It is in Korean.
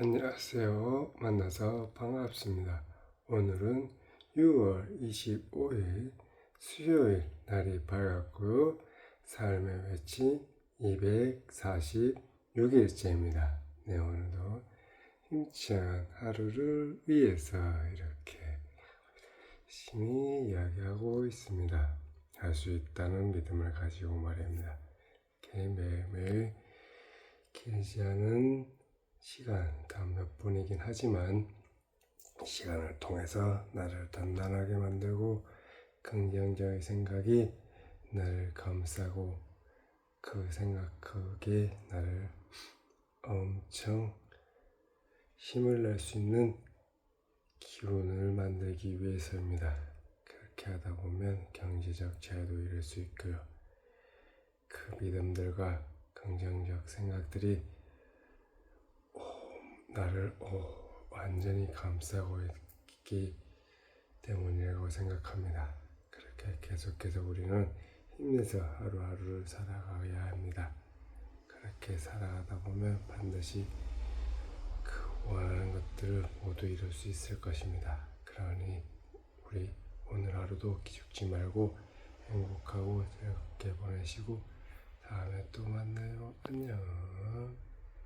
안녕하세요. 만나서 반갑습니다. 오늘은 6월 25일 수요일 날이 밝았고요. 삶의 외치 246일째입니다. 네, 오늘도 힘찬 하루를 위해서 이렇게 열심히 이야기하고 있습니다. 할 수 있다는 믿음을 가지고 말입니다. 매일매일 길지 않은 시간, 단 몇 분이긴 하지만 시간을 통해서 나를 단단하게 만들고 긍정적인 생각이 나를 감싸고 그 생각 그게 나를 엄청 힘을 낼 수 있는 기운을 만들기 위해서입니다. 그렇게 하다 보면 경제적 자유도 이룰 수 있고요. 그 믿음들과 긍정적 생각들이 나를 어, 완전히 감싸고 있기 때문이라고 생각합니다. 그렇게 계속해서 우리는 힘내서 하루하루를 살아가야 합니다. 그렇게 살아가다 보면 반드시 그 원하는 것들을 모두 이룰 수 있을 것입니다. 그러니 우리 오늘 하루도 기죽지 말고 행복하고 즐겁게 보내시고 다음에 또.